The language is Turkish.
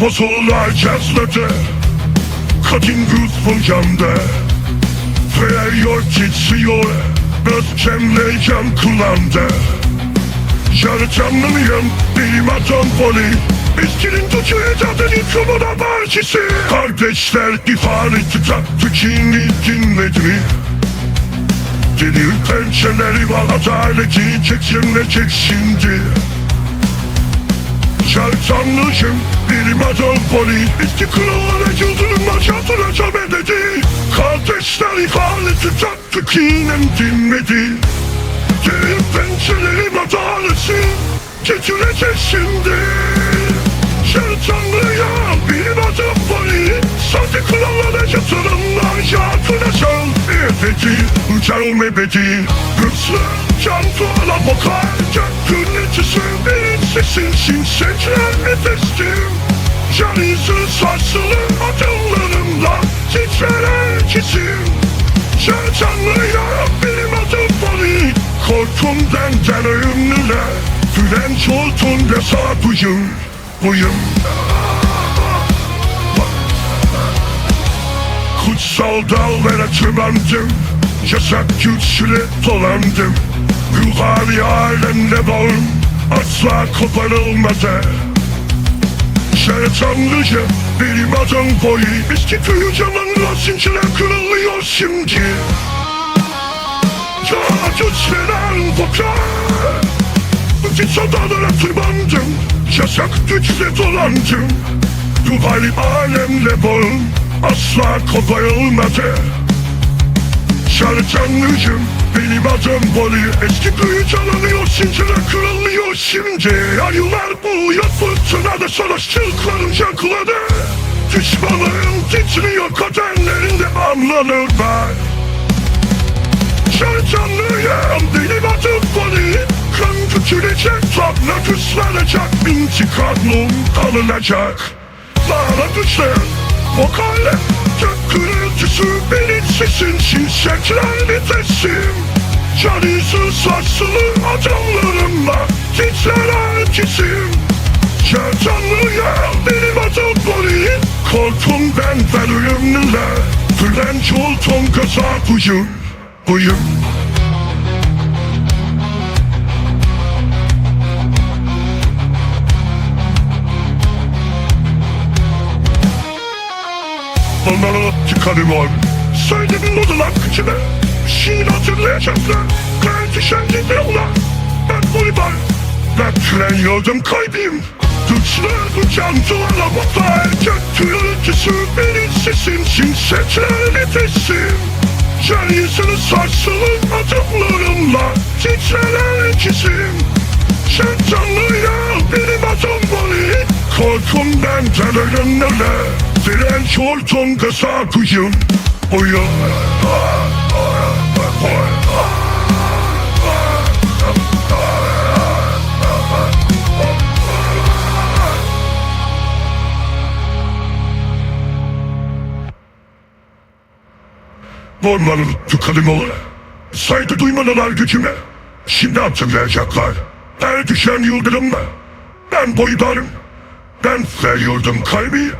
Pozular cazladı Kadın yüz camda Veriyor titriyor Özlemle can kullandı. Yarı canlıyım Benim adım Poli. Eskinin tutucu ecadın yıkımına bahçesi Kardeşler ihaneti taktı kini dinledi mi? Denir pençeleri var adaleti çekimlecek şimdi Benim adım Poli. Eski krallara yıldırım yaşatına cebededi Kardeşler ihaneti taktı kinem dinmedi. Derin pençelerim adaleti Getirecek şimdi. Benim adım Poli. Sahte krallara yıldırımlar yaşatına cebededi Uçarım ebedi Hırslı can tuğla bakar sesin Şimşekler nefestim Canısı sarsılı adımlarımla Titrer ikizim Şartanlıya benim adım Poli Korkumdan deneyimliler Füren çoğultun da buyum Buyum. Kutsal dağlara tırmandım Yasak güçlü dolandım. Ruhani alemle bağım Asla koparılmadı. Şeytanlıca benim adım boyu Eski köyü zamanla zincirler kırılıyor şimdi. Ya güçlenen kokar Kutsal dağlara tırmandım. Yasak güçle dolandım. Ruhani alemle bağım Asla koparılmadı. Şartanlıcım benim adım Boli Eski büyü çalanıyor zincirler kırılıyor. Şimdi Ayılar bu ya fırtınada savaşçılıkların yankıladı Düşmanların titriyor kaderlerinde anlanır ben. Şartanlıyım benim adım Boli. Kan dökülecek tabla küslenecek İntikamım alınacak. Bana düşen vokale Gök gürültüsü benim sesin Şimşekler nefesim. Canısı sarsılı adımlarımla Titrer herkesim. Şartanlıyım benim adım Boli Korkum benden ölümlüler Fren çoğul tongaza buyum Buyum. Onlara çıkarım var Söyledim odalar kıçına Şiir hatırlayacaklar. Ben düşen gidiyorlar Ben volleyball Ben tren yolum kaybıyım Güçlü can duvara bakar Götürücüsü benim sesim. Şimşekler nefesim. Yeryüzünü sarsılı adımlarımla Titreler ikizim Şeytanlıya benim adım Boli Korkum benden ölümlere. Direnç oldum kısa kuyum Uyum Ormanın tıkadım olur Saygı duymadılar gücüme Şimdi hatırlayacaklar. Her düşen yıldırımla. Ben boydarım. Ben veriyordum kalbi